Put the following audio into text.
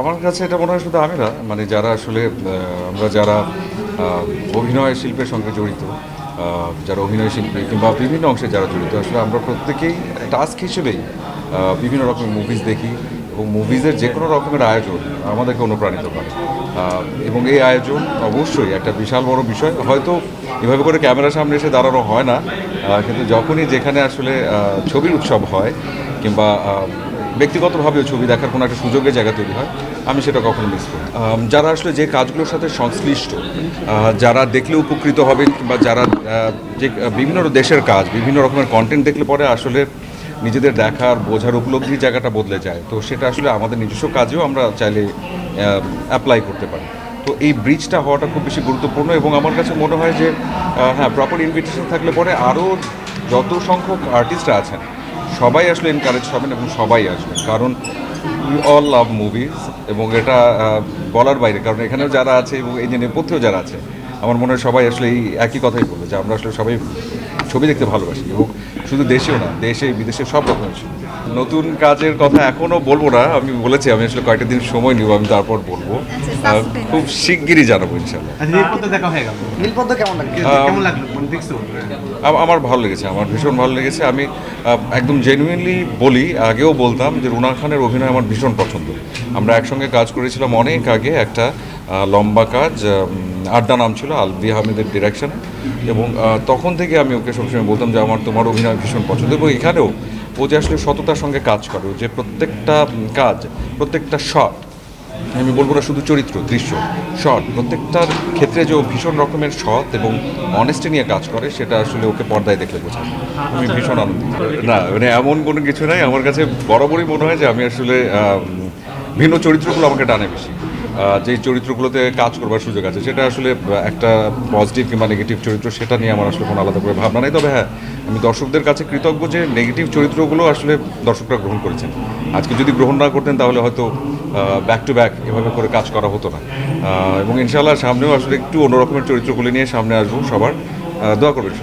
আমার কাছে এটা মনে হয় শুধু আমি না মানে যারা আসলে আমরা যারা অভিনয় শিল্পের সঙ্গে জড়িত যারা অভিনয় শিল্পী কিংবা বিভিন্ন অংশে যারা জড়িত, আসলে আমরা প্রত্যেকেই টাস্ক হিসেবেই বিভিন্ন রকমের মুভিজ দেখি এবং মুভিজের যে কোনো রকমের আয়োজন আমাদেরকে অনুপ্রাণিত করে। এবং এই আয়োজন অবশ্যই একটা বিশাল বড় বিষয়, হয়তো এভাবে করে ক্যামেরার সামনে এসে দাঁড়ানো হয় না কিন্তু যখনই যেখানে আসলে ছবির উৎসব হয় কিংবা ব্যক্তিগতভাবেও ছবি দেখার কোনো একটা সুযোগের জায়গা তৈরি হয়, আমি সেটা কখনো মিস করি যারা আসলে যে কাজগুলোর সাথে সংশ্লিষ্ট যারা দেখলে উপকৃত হবেন কিংবা যারা যে বিভিন্ন দেশের কাজ, বিভিন্ন রকমের কন্টেন্ট দেখলে পরে আসলে নিজেদের দেখার বোঝার উপলব্ধির জায়গাটা বদলে যায়। তো সেটা আসলে আমাদের নিজস্ব কাজেও আমরা চাইলে অ্যাপ্লাই করতে পারি। তো এই ব্রিজটা হওয়াটা খুব বেশি গুরুত্বপূর্ণ এবং আমার কাছে মনে হয় যে হ্যাঁ প্রপার ইনভিটেশন থাকলে পরে আরও যত সংখ্যক আর্টিস্টরা আছেন সবাই আসলে এনকারেজ হবেন এবং সবাই আসবেন। কারণ অল লাভ মুভিজ এবং এটা বলার বাইরে। কারণ এখানেও যারা আছে এবং এই যে নেপথ্যেও যারা আছে, আমার মনে হয় সবাই আসলে এই একই কথাই বলবে যে আমরা আসলে সবাই ছবি দেখতে ভালোবাসি এবং শুধু দেশেও না দেশে বিদেশে সব রকমের ছবি নতুন কাজের কথা এখনও বলব না আমি বলেছি আমি আসলে কয়েকটা দিন সময় নিব আমি তারপর বলব। আচ্ছা। খুব শিগগিরই জানাব ইনশাল্লাহ আচ্ছা নীলপদ্ম দেখা হয়ে গেল। নীলপদ্ম কেমন লাগে কেমন লাগল? মানে আমার ভালো লেগেছে আমার ভীষণ ভালো লেগেছে। আমি একদম জেনুইনলি বলি আগেও বলতাম যে রুনা খানের অভিনয় আমার ভীষণ পছন্দ। আমরা একসঙ্গে কাজ করেছিলাম অনেক আগে একটা লম্বা কাজ আড্ডা নাম ছিল আলবি আহমেদের ডিরেকশনে এবং তখন থেকে আমি ওকে সবসময় বলতাম যে, আমার তোমার অভিনয় ভীষণ পছন্দ। এবং এখানেও ও যে আসলে সততার সঙ্গে কাজ করে যে প্রত্যেকটা কাজ, প্রত্যেকটা শট আমি বলব না শুধু চরিত্র, দৃশ্য শট প্রত্যেকটার ক্ষেত্রে যে ভীষণ রকমের সৎ এবং অনেস্টি নিয়ে কাজ করে, সেটা আসলে ওকে পর্দায় দেখলে বোঝা। আমি ভীষণ আনন্দিত। না মানে এমন কোনো কিছু নাই। আমার কাছে বরাবরই মনে হয় যে, আমি আসলে ভিন্ন চরিত্রগুলো আমাকে টানে বেশি। যে চরিত্রগুলোতে কাজ করবার সুযোগ আছে, সেটা আসলে একটা পজিটিভ কিংবা নেগেটিভ চরিত্র, সেটা নিয়ে আমার আসলে কোনো আলাদা করে ভাবনা নেই। তবে হ্যাঁ আমি দর্শকদের কাছে কৃতজ্ঞ যে নেগেটিভ চরিত্রগুলো আসলে দর্শকরা গ্রহণ করেছেন। আজকে যদি গ্রহণ না করতেন, তাহলে হয়তো ব্যাক টু ব্যাক এভাবে করে কাজ করা হতো না। এবং ইনশাল্লাহ সামনেও আসলে একটু অন্যরকমের চরিত্রগুলি নিয়ে সামনে আসব সবার। দোয়া করবেন।